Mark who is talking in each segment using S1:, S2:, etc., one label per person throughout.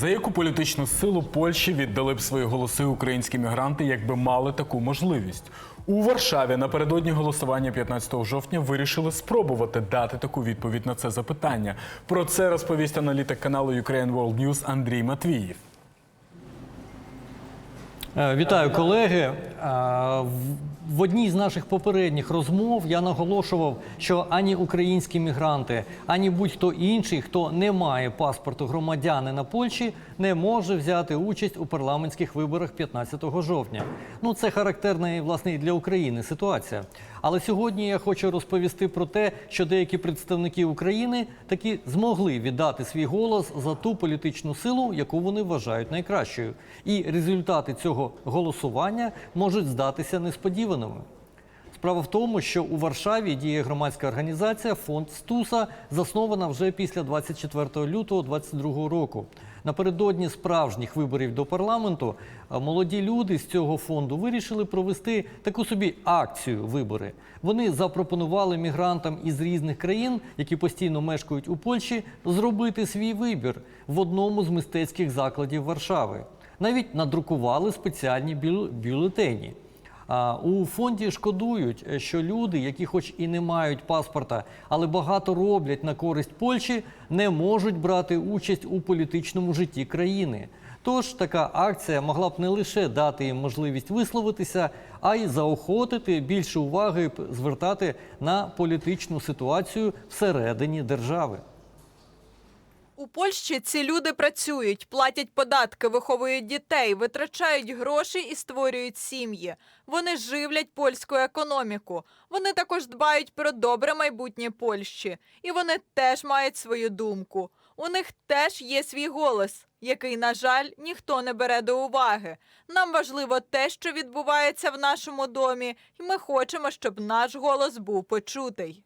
S1: За яку політичну силу Польщі віддали б свої голоси українські мігранти, якби мали таку можливість? У Варшаві напередодні голосування 15 жовтня вирішили спробувати дати таку відповідь на це запитання. Про це розповість аналітик каналу Ukraine World News Андрій Матвіїв.
S2: Е, Вітаю, колеги. Е, в- одній з наших попередніх розмов я наголошував, що ані українські мігранти, ані будь-хто інший, хто не має паспорту громадянина Польщі, не може взяти участь у парламентських виборах 15 жовтня. Ну це характерна власне і для України ситуація. Але сьогодні я хочу розповісти про те, що деякі представники України таки змогли віддати свій голос за ту політичну силу, яку вони вважають найкращою. І результати цього голосування можуть здатися несподіваними. Справа в тому, що у Варшаві діє громадська організація Фонд Стуса, заснована вже після 24 лютого 2022 року. Напередодні справжніх виборів до парламенту молоді люди з цього фонду вирішили провести таку собі акцію вибори. Вони запропонували мігрантам із різних країн, які постійно мешкають у Польщі, зробити свій вибір в одному з мистецьких закладів Варшави. Навіть надрукували спеціальні бюл- бюлетені. У фонді шкодують, е, що люди, які хоч і не мають паспорта, але багато роблять на користь Польщі, не можуть брати участь у політичному житті країни. Тож така акція могла б не лише дати їм можливість висловитися, а й заохотити більше уваги звертати на політичну ситуацію всередині держави.
S3: У Польщі ці люди працюють, платять податки, виховують дітей, витрачають гроші і створюють сім'ї. Вони живлять польську економіку. Вони також дбають про добре майбутнє Польщі. І вони теж мають свою думку. У них теж є свій голос, який, на жаль, ніхто не бере до уваги. Нам важливо те, що відбувається в нашому домі, і ми хочемо, щоб наш голос був почутий.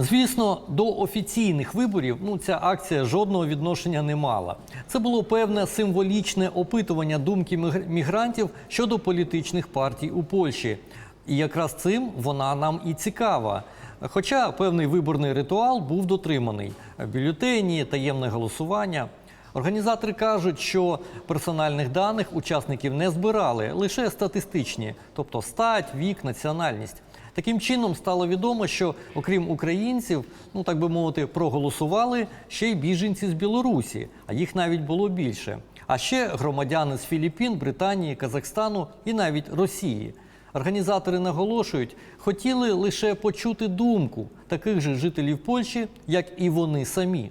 S2: Звісно, до офіційних виборів ну ця акція жодного відношення не мала. Це було певне символічне опитування думки мігр- мігрантів щодо політичних партій у Польщі. І якраз цим вона нам і цікава. Хоча певний виборний ритуал був дотриманий: бюлетені, таємне голосування. Організатори кажуть, що персональних даних учасників не збирали, лише статистичні, тобто стать, вік, національність. Таким чином стало відомо, що окрім українців, ну так би мовити, проголосували ще й біженці з Білорусі, а їх навіть було більше. А ще громадяни з Філіппін, Британії, Казахстану і навіть Росії. Організатори наголошують, хотіли лише почути думку таких же жителів Польщі, як і вони самі.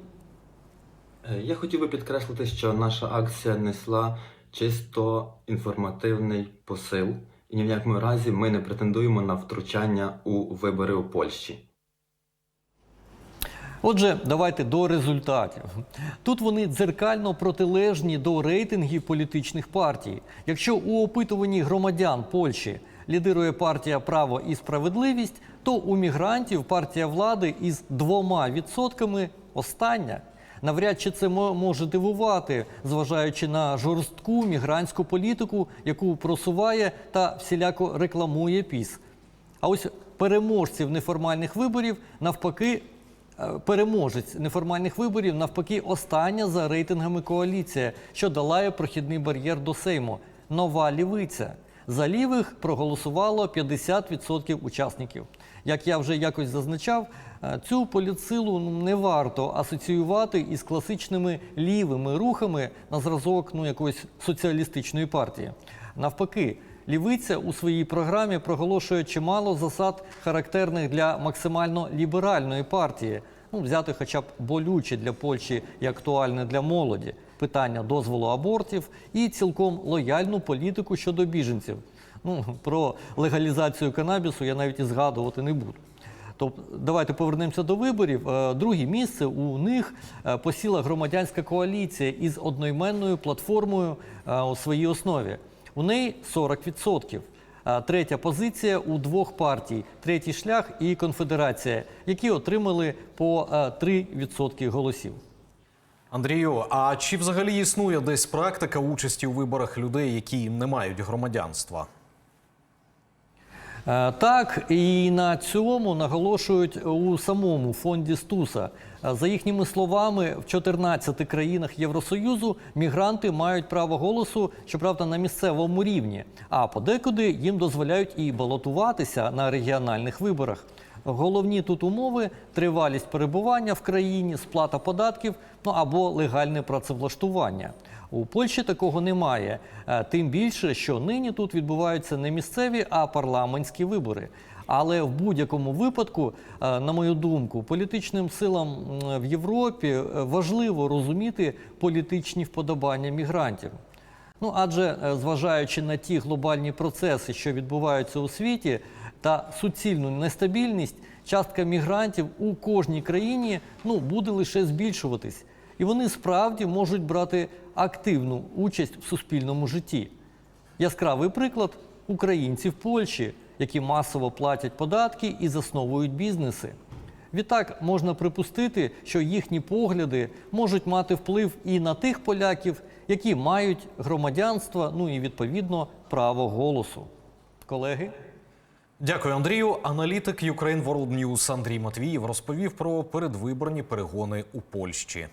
S4: Е, Я хотів би підкреслити, що наша акція несла чисто інформативний посил, і ні в якому разі ми не претендуємо на втручання у вибори у Польщі.
S2: Отже, давайте до результатів. Тут вони дзеркально протилежні до рейтингів політичних партій. Якщо у опитуванні громадян Польщі лідирує партія Право і справедливість, то у мігрантів партія влади із двома відсотками остання. Навряд чи це може дивувати, зважаючи на жорстку мігрантську політику, яку просуває та всіляко рекламує ПІС. А ось переможців неформальних виборів навпаки. е, Переможець неформальних виборів навпаки остання за рейтингами коаліція, що долає прохідний бар'єр до Сейму. Нова лівиця. За лівих проголосувало 50% учасників. Як я вже якось зазначав, е, цю політсилу не варто асоціювати із класичними лівими рухами на зразок ну, якоїсь соціалістичної партії. Навпаки, лівиця у своїй програмі проголошує чимало засад, характерних для максимально ліберальної партії. Ну, взяти хоча б болюче для Польщі і актуальне для молоді питання дозволу абортів і цілком лояльну політику щодо біженців. Ну, про легалізацію канабісу я навіть і згадувати не буду. Тобто, давайте повернемося до виборів. Е, Друге місце у них е, посіла громадянська коаліція із одноіменною платформою е, у своїй основі. У неї 40%. Е, Третя позиція у двох партій: третій шлях і конфедерація, які отримали по е, 3% голосів.
S5: Андрію, а чи взагалі існує десь практика участі у виборах людей, які не мають громадянства?
S2: Е, Так, і на цьому наголошують у самому фонді Стуса. Е, За їхніми словами, в 14 країнах Євросоюзу мігранти мають право голосу, щоправда, на місцевому рівні. А подекуди їм дозволяють і балотуватися на регіональних виборах. Головні тут умови тривалість перебування в країні, сплата податків, ну або легальне працевлаштування. У Польщі такого немає. Е, Тим більше, що нині тут відбуваються не місцеві, а парламентські вибори. Але в будь-якому випадку, е, на мою думку, політичним силам в Європі е, важливо розуміти політичні вподобання мігрантів. Ну адже зважаючи на ті глобальні процеси, що відбуваються у світі, та суцільну нестабільність, частка мігрантів у кожній країні ну буде лише збільшуватись, і вони справді можуть брати активну участь в суспільному житті. Яскравий приклад українці в Польщі, які масово платять податки і засновують бізнеси. Відтак можна припустити, що їхні погляди можуть мати вплив і на тих поляків, які мають громадянство, ну і відповідно право голосу. Колеги.
S5: Дякую, Андрію. Аналітик Ukraine World News Андрій Матвіїв розповів про передвиборні перегони у Польщі.